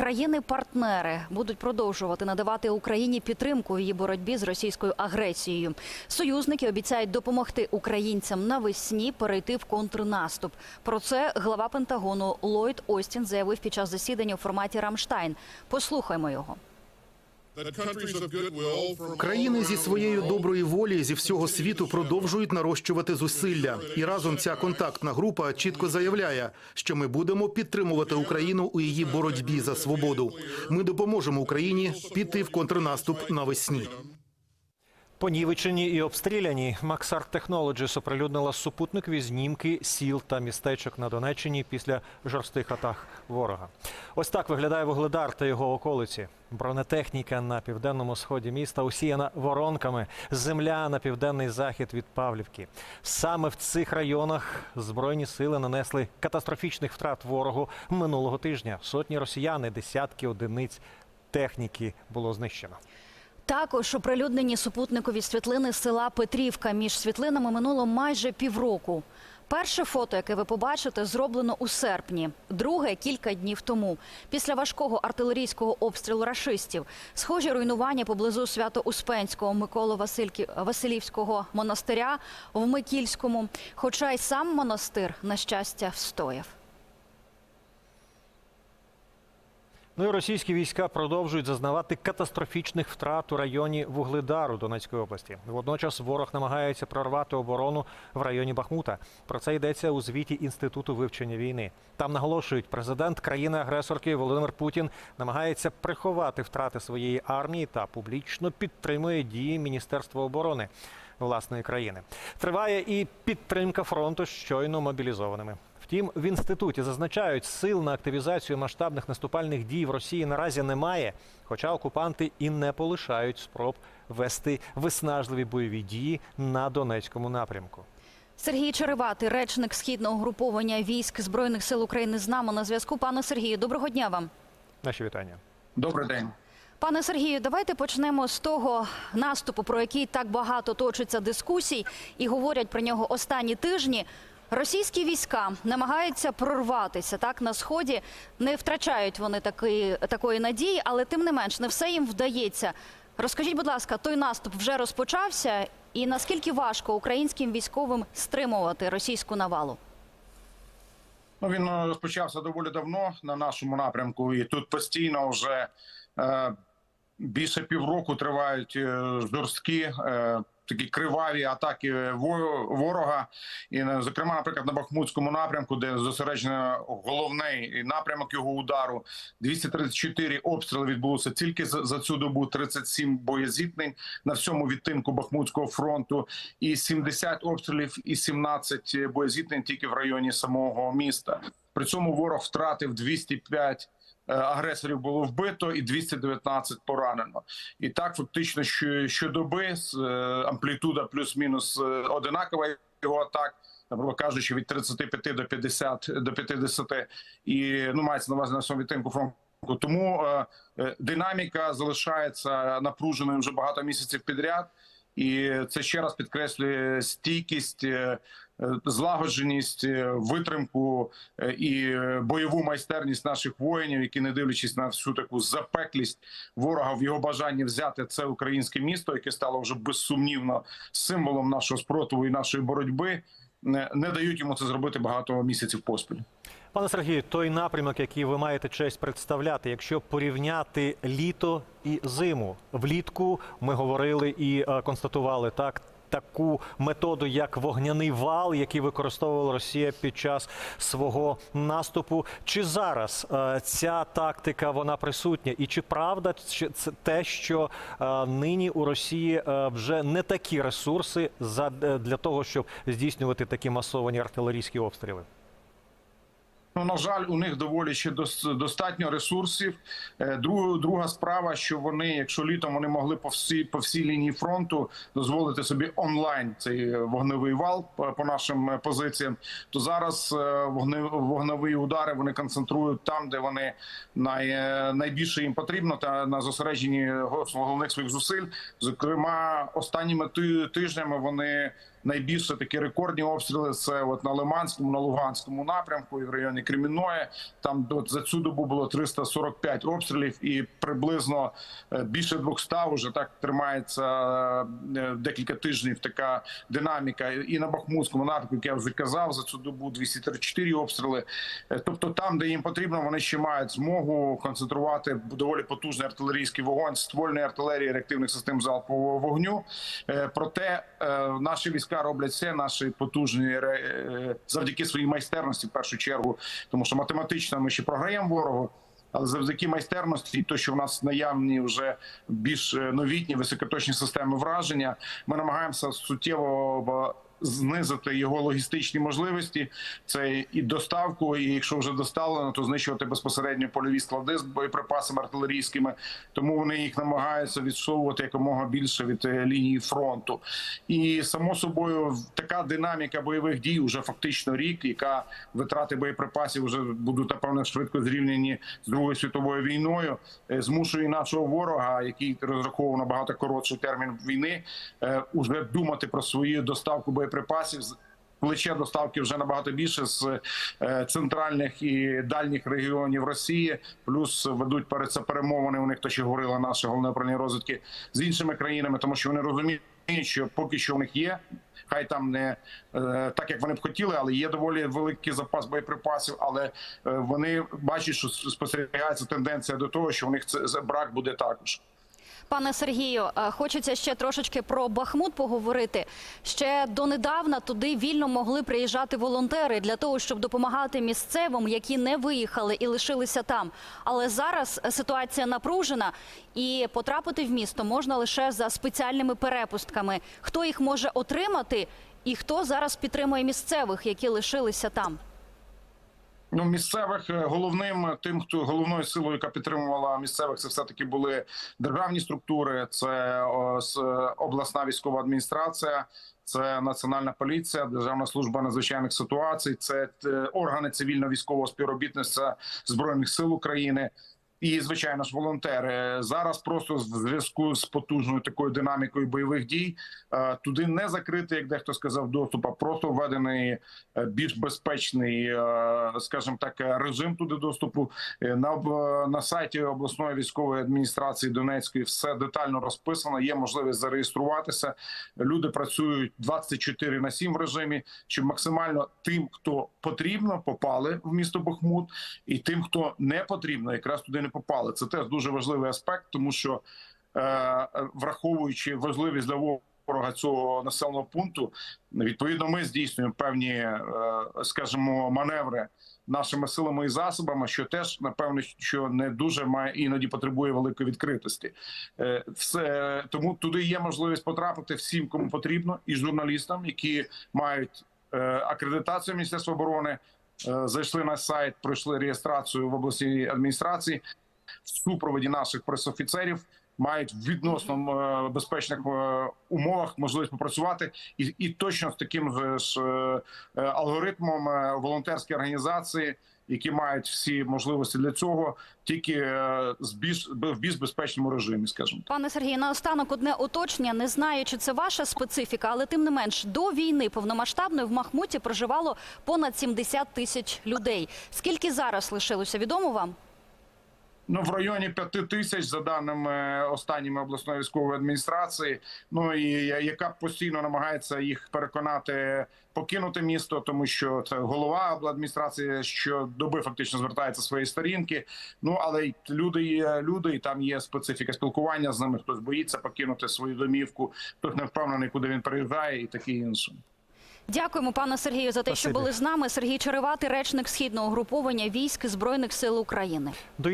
Країни-партнери будуть продовжувати надавати Україні підтримку в її боротьбі з російською агресією. Союзники обіцяють допомогти українцям навесні перейти в контрнаступ. Про це глава Пентагону Ллойд Остін заявив під час засідання у форматі Рамштайн. Послухаймо його. Країни зі своєю доброї волі зі всього світу продовжують нарощувати зусилля, і разом ця контактна група чітко заявляє, що ми будемо підтримувати Україну у її боротьбі за свободу. Ми допоможемо Україні піти в контрнаступ навесні. Понівечені і обстріляні Maxar Technologies оприлюднила супутникові знімки сіл та містечок на Донеччині після жорстких атак ворога. Ось так виглядає Вугледар та його околиці. Бронетехніка на південному сході міста усіяна воронками. Земля на південний захід від Павлівки. Саме в цих районах збройні сили нанесли катастрофічних втрат ворогу минулого тижня. Сотні росіян, і десятки одиниць техніки було знищено. Також оприлюднені супутникові світлини села Петрівка. Між світлинами минуло майже півроку. Перше фото, яке ви побачите, зроблено у серпні, друге кілька днів тому. Після важкого артилерійського обстрілу рашистів. Схожі руйнування поблизу Свято-Успенського Миколо Василівського монастиря в Микільському. Хоча й сам монастир, на щастя, встояв. Ну і російські війська продовжують зазнавати катастрофічних втрат у районі Вугледару Донецької області. Водночас ворог намагається прорвати оборону в районі Бахмута. Про це йдеться у звіті інституту вивчення війни. Там наголошують, президент країни-агресорки Володимир Путін намагається приховати втрати своєї армії та публічно підтримує дії Міністерства оборони власної країни. Триває і підтримка фронту щойно мобілізованими. Втім, в інституті зазначають, сил на активізацію масштабних наступальних дій в Росії наразі немає. Хоча окупанти і не полишають спроб вести виснажливі бойові дії на Донецькому напрямку. Сергій Череватий, речник східного груповання військ збройних сил України, з нами на зв'язку. Пане Сергію, доброго дня вам. Наші вітання. Добрий день. Пане Сергію, давайте почнемо з того наступу, про який так багато точиться дискусій і говорять про нього останні тижні. Російські війська намагаються прорватися так на сході. Не втрачають вони таки, такої надії, але тим не менш не все їм вдається. Розкажіть, будь ласка, той наступ вже розпочався, і наскільки важко українським військовим стримувати російську навалу? Ну він е, розпочався доволі давно на нашому напрямку, і тут постійно вже е, більше півроку тривають е, жорсткі. Е, Такі криваві атаки ворога, і е, зокрема, наприклад, на Бахмутському напрямку, де зосереджено головний напрямок його удару, 234 обстріли відбулося тільки за, цю добу. 37 боєзіткнень на всьому відтинку Бахмутського фронту, і 70 обстрілів, і 17 боєзіткнень тільки в районі самого міста. При цьому ворог втратив 205 е, агресорів було вбито і 219 поранено. І так фактично що щодоби е, амплітуда плюс-мінус е, одинакова його атак. Наприклад, кажучи, від 35 до 50 до 50, і ну мається на увазі на всьому відтинку фронту. Тому е, е, динаміка залишається напруженою вже багато місяців підряд, і це ще раз підкреслює стійкість, е, е, злагодженість, е, витримку е, і е, бойову майстерність наших воїнів, які, не дивлячись на всю таку запеклість ворога в його бажанні взяти це українське місто, яке стало вже безсумнівно символом нашого спротиву і нашої боротьби, не, дають йому це зробити багато місяців поспіль. Пане Сергію, той напрямок, який ви маєте честь представляти, якщо порівняти літо і зиму, влітку ми говорили і е, констатували так. Таку методу, як вогняний вал, який використовувала Росія під час свого наступу. Чи зараз е, ця тактика вона присутня? І чи правда це те, що е, нині у Росії е, вже не такі ресурси для того, щоб здійснювати такі масовані артилерійські обстріли? Ну, на жаль, у них доволі ще дос- достатньо ресурсів. Е, Друга, друга справа, що вони, якщо літом вони могли по всій по всій лінії фронту дозволити собі онлайн цей вогневий вал по, по нашим е, позиціям, то зараз е, вогневі удари вони концентрують там, де вони най, е, найбільше їм потрібно, та на зосередженні го- головних своїх зусиль. Зокрема, останніми тижнями вони найбільше такі рекордні обстріли. Це от на Лиманському, на Луганському напрямку і в районі Кремінної. Там до за цю добу було 345 обстрілів, і приблизно е, більше 200 вже так тримається е, декілька тижнів. Така динаміка. І на Бахмутському напрямку, як я вже казав, за цю добу 234 обстріли. Е, Тобто, там, де їм потрібно, вони ще мають змогу концентрувати доволі потужний артилерійський вогонь, ствольної артилерії, реактивних систем залпового вогню. Проте наші війська роблять все, наші потужні е, завдяки своїй майстерності, в першу чергу, тому що математично ми ще програємо ворогу. Але завдяки майстерності, і то, що в нас наявні вже більш е, новітні високоточні системи враження, ми намагаємося суттєво знизити його логістичні можливості. Це і доставку, і якщо вже доставлено, то знищувати безпосередньо польові склади з боєприпасами артилерійськими. Тому вони їх намагаються відсовувати якомога більше від е, лінії фронту. І само собою така динаміка бойових дій вже фактично рік, яка витрати боєприпасів вже будуть напевно швидко зрівняні з другою світовою війною, е, змушує нашого ворога, який розраховував на багато коротший термін війни, е, уже думати про свою доставку боєприпасів. З- Плече доставки вже набагато більше з е, центральних і дальніх регіонів Росії. Плюс ведуть перед це перемовини. У них то ще говорила наша головне управління розвідки з іншими країнами, тому що вони розуміють, що поки що в них є. Хай там не е, так, як вони б хотіли, але є доволі великий запас боєприпасів. Але е, вони бачать, що спостерігається тенденція до того, що у них це брак буде також. Пане Сергію, е, хочеться ще трошечки про Бахмут поговорити. Ще донедавна туди вільно могли приїжджати волонтери для того, щоб допомагати місцевим, які не виїхали і лишилися там. Але зараз ситуація напружена, і потрапити в місто можна лише за спеціальними перепустками. Хто їх може отримати, і хто зараз підтримує місцевих, які лишилися там? Ну, місцевих е, головним тим, хто головною силою, яка підтримувала місцевих, це все таки були державні структури. Це обласна військова адміністрація, це національна поліція, державна служба надзвичайних ситуацій, це е, органи цивільно-військового співробітництва збройних сил України. І звичайно ж, волонтери зараз просто в зв'язку з потужною такою динамікою бойових дій е, туди не закрити, як дехто сказав, доступ, а просто введений е, більш безпечний, е, скажімо так, режим туди доступу. На на сайті обласної військової адміністрації Донецької все детально розписано. Є можливість зареєструватися. Люди працюють 24 на 7 в режимі, щоб максимально тим, хто потрібно, попали в місто Бахмут, і тим, хто не потрібно, якраз туди не попали. Це теж дуже важливий аспект, тому що е, враховуючи важливість для ворога цього населеного пункту, відповідно, ми здійснюємо певні, е, скажімо, маневри нашими силами і засобами, що теж напевно, що не дуже має іноді потребує великої відкритості. Е, Все тому туди є можливість потрапити всім, кому потрібно, і журналістам, які мають е, акредитацію Міністерства оборони. Е, Зайшли на сайт, пройшли реєстрацію в обласній адміністрації в супроводі наших пресофіцерів. Мають в відносно е, безпечних е, умовах можливість попрацювати, і, і точно з таким же ж алгоритмом волонтерські організації, які мають всі можливості для цього, тільки е, з більш в безпечному режимі, скажімо. Пане Сергій, наостанок одне уточнення. Не знаю, чи це ваша специфіка, але тим не менш до війни повномасштабної в Махмуті проживало понад 70 тисяч людей. Скільки зараз лишилося? Відомо вам? Ну, в районі п'яти тисяч за даними останніми обласної військової адміністрації. Ну і яка постійно намагається їх переконати покинути місто, тому що це голова обладміністрації щодоби фактично звертається зі своєї сторінки. Ну але й люди є люди, і там є специфіка спілкування з ними. Хтось боїться покинути свою домівку, хтось не впевнений, куди він приїжджає, і таке інше. Дякуємо, пане Сергію, за те, що були з нами. Сергій Черевати, речник східного угруповання військ збройних сил України. До